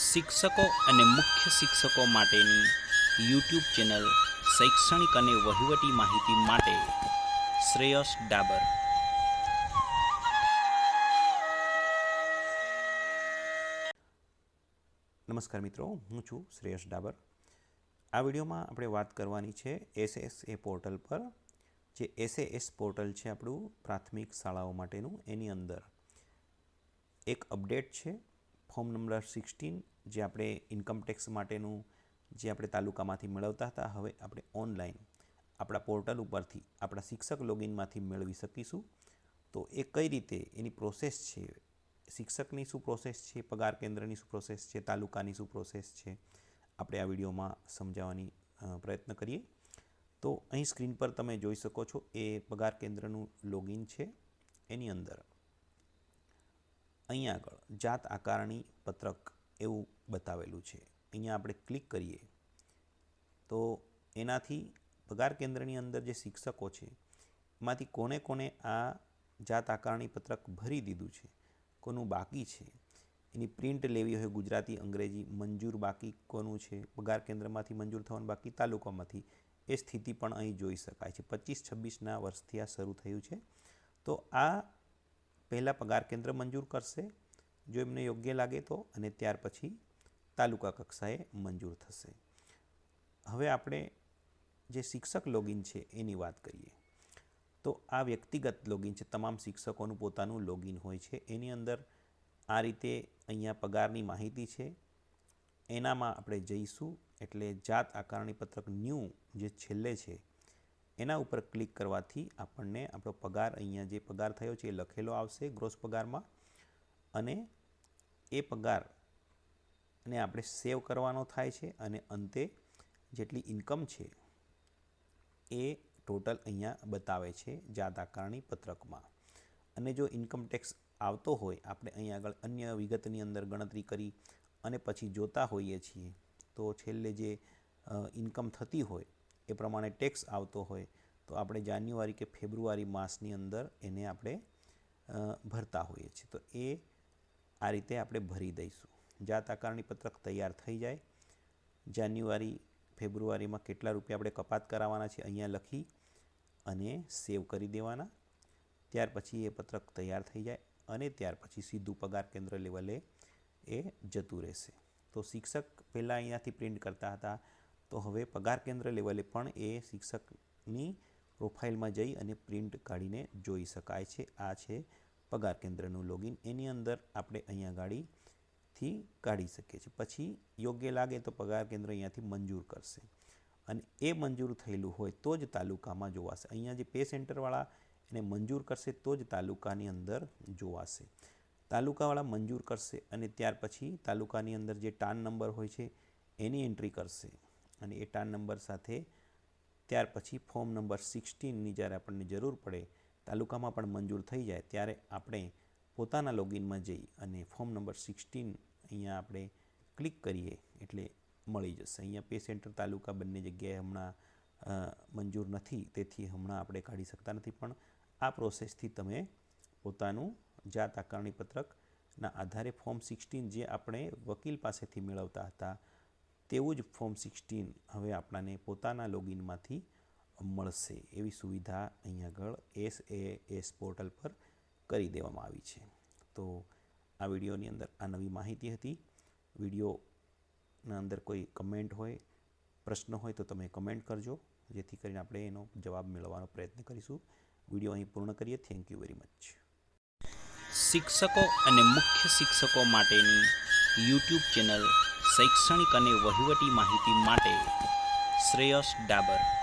શિક્ષકો અને મુખ્ય શિક્ષકો માટેની યુટ્યુબ ચેનલ શૈક્ષણિક અને વહીવટી માહિતી માટે શ્રેયસ ડાબર. નમસ્કાર મિત્રો, હું છું શ્રેયસ ડાબર. આ વિડીયોમાં આપણે વાત કરવાની છે એસએસએ પોર્ટલ પર, જે એસએએસ પોર્ટલ છે આપણું પ્રાથમિક શાળાઓ માટેનું. એની અંદર એક અપડેટ છે. ફોર્મ નંબર સિક્સટીન, જે આપણે ઇન્કમટેક્સ માટેનું જે આપણે તાલુકામાંથી મેળવતા હતા, હવે આપણે ઓનલાઈન આપણા પોર્ટલ ઉપરથી આપણા શિક્ષક લોગિનમાંથી મેળવી શકીશું. તો એ કઈ રીતે, એની પ્રોસેસ છે? શિક્ષકની શું પ્રોસેસ છે? પગાર કેન્દ્રની શું પ્રોસેસ છે? તાલુકાની શું પ્રોસેસ છે? આપણે આ વિડીયોમાં સમજાવવાની પ્રયત્ન કરીએ. તો અહીં સ્ક્રીન પર તમે જોઈ શકો છો, એ પગાર કેન્દ્રનું લોગિન છે. એની અંદર અહીંયા આગળ જાત આકારણી પત્રક એવું બતાવેલું છે. અહીંયા આપણે ક્લિક કરીએ તો એનાથી પગાર કેન્દ્રની અંદર જે શિક્ષકો છે, એમાંથી કોને કોને આ જાત આકારણી પત્રક ભરી દીધું છે, કોનું બાકી છે, એની પ્રિન્ટ લેવી હોય ગુજરાતી, અંગ્રેજી, મંજૂર બાકી કોનું છે, પગાર કેન્દ્રમાંથી મંજૂર થવાનું બાકી, તાલુકામાંથી, એ સ્થિતિ પણ અહીં જોઈ શકાય છે. પચીસ છવ્વીસના વર્ષથી આ શરૂ થયું છે. તો આ પહેલાં પગાર કેન્દ્ર મંજૂર કરશે, જો એમને યોગ્ય લાગે તો, અને ત્યાર પછી તાલુકા કક્ષાએ મંજૂર થશે. હવે આપણે જે શિક્ષક લોગિન છે, એની વાત કરીએ. તો આ વ્યક્તિગત લોગિન છે, તમામ શિક્ષકોનું પોતાનું લોગિન હોય છે. એની અંદર આ રીતે અહીંયા પગારની માહિતી છે. એનામાં આપણે જઈશું, એટલે જાત આકારણી પત્રક ન્યૂ જે છેલ્લે છે એના ઉપર ક્લિક કરવાથી આપણને આપણો પગાર અહીંયા જે પગાર થયો છે એ લખેલો આવશે ગ્રોસ પગારમાં. અને એ પગાર ને આપણે સેવ કરવાનો થાય છે અને અંતે જેટલી ઇન્કમ છે એ ટોટલ અહીંયા બતાવે છે જાત આકારણી પત્રકમાં. અને જો ઇન્કમ ટેક્સ આવતો હોય, આપણે અહીં આગળ અન્ય વિગતની અંદર ગણતરી કરી અને પછી જોતા હોઈએ છીએ, તો છેલ્લે જે ઇન્કમ થતી હોય એ પ્રમાણે ટેક્સ આવતો હોય, તો આપણે જાન્યુઆરી કે ફેબ્રુઆરી માસની અંદર એને આપણે ભરતા હોઈએ છીએ. તો એ આ રીતે આપણે ભરી દઈશું. જાત આકારણી પત્રક તૈયાર થઈ જાય. જાન્યુઆરી, ફેબ્રુઆરીમાં કેટલા રૂપિયા આપણે કપાત કરાવવાના છે અહીંયા લખી અને સેવ કરી દેવાના. ત્યાર પછી એ પત્રક તૈયાર થઈ જાય અને ત્યાર પછી સીધું પગાર કેન્દ્ર લેવલે એ જતું રહેશે. તો શિક્ષક પહેલાં અહીંયાથી પ્રિન્ટ કરતા હતા. તો હવે પગાર કેન્દ્ર લેવલે પણ એ શિક્ષકની પ્રોફાઇલમાં જઈ અને પ્રિન્ટ કાઢીને જોઈ શકાય છે. આ છે પગાર કેન્દ્રનું લોગિન. એની અંદર આપણે અહીંયા ગાડીથી કાઢી શકીએ છીએ. પછી યોગ્ય લાગે તો પગાર કેન્દ્ર અહીંયાથી મંજૂર કરશે. અને એ મંજૂર થયેલું હોય તો જ તાલુકામાં જોવાશે. અહીંયા જે પે સેન્ટરવાળા એને મંજૂર કરશે તો જ તાલુકાની અંદર જોવાશે. તાલુકાવાળા મંજૂર કરશે અને ત્યાર પછી તાલુકાની અંદર જે ટાન નંબર હોય છે એની એન્ટ્રી કરશે. અને એ ટાન નંબર સાથે ત્યાર પછી ફોર્મ નંબર સિક્સટીનની જ્યારે આપણને જરૂર પડે, તાલુકામાં પણ મંજૂર થઈ જાય, ત્યારે આપણે પોતાના લોગિનમાં જઈ અને ફોર્મ નંબર સિક્સટીન અહીંયા આપણે ક્લિક કરીએ એટલે મળી જશે. અહીંયા પે સેન્ટર તાલુકા બંને જગ્યાએ હમણાં મંજૂર નથી, તેથી હમણાં આપણે કાઢી શકતા નથી, પણ આ પ્રોસેસથી તમે પોતાનું જાત આકારણી પત્રકના આધારે ફોર્મ સિક્સટીન જે આપણે વકીલ પાસેથી મેળવતા હતા તેવું જ ફોર્મ સિક્સટીન હવે આપણાને પોતાના લોગિનમાંથી મળશે એવી સુવિધા અહીં આગળ એસ એ એસ પોર્ટલ પર કરી દેવામાં આવી છે. તો આ વિડીયોની અંદર આ નવી માહિતી હતી. વિડીયોના અંદર કોઈ કમેન્ટ હોય, પ્રશ્ન હોય તો તમે કમેન્ટ કરજો. જેથી કરીને આપણે એનો જવાબ મેળવવાનો પ્રયત્ન કરીશું. વીડિયો અહીં પૂર્ણ કરીએ. થેન્ક યુ વેરી મચ શિક્ષકો અને મુખ્ય શિક્ષકો માટેની યુટ્યુબ ચેનલ શૈક્ષણિક અને વહીવટી માહિતી માટે શ્રેયસ ડાબર.